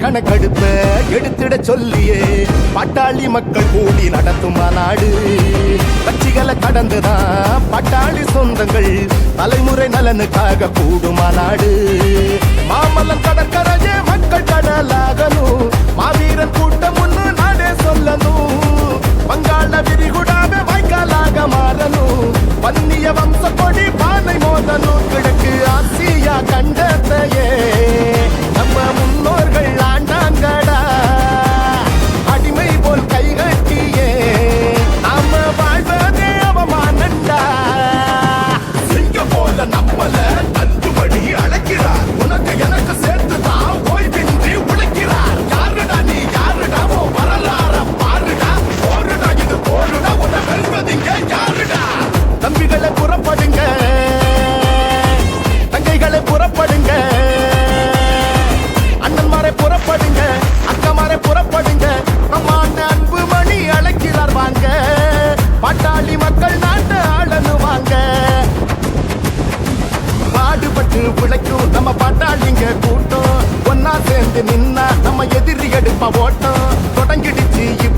கணக்கெடுப்ப எடுத்திட சொல்லியே. பட்டாளி மக்கள் கூடி நடத்தும் மாநாடு. கட்சிகளை கடந்துதான் பட்டாளி சொந்தங்கள். தலைமுறை நலனுக்காக கூடும் மாநாடு. மாமல்லம் கடற்கரையே மக்கள் கடலாகணும். மாவீரன் கூட்டம் ஒன்று நாடே சொல்லணும். வங்காள விரிகுடாவே வாய்க்காலாக மாறணும். வன்னிய வம்சப்படி பானை மோதனும் கிழக்கு ஆசியா கண்டத்தையே. ஓட்டம் தொடங்கிடுச்சு.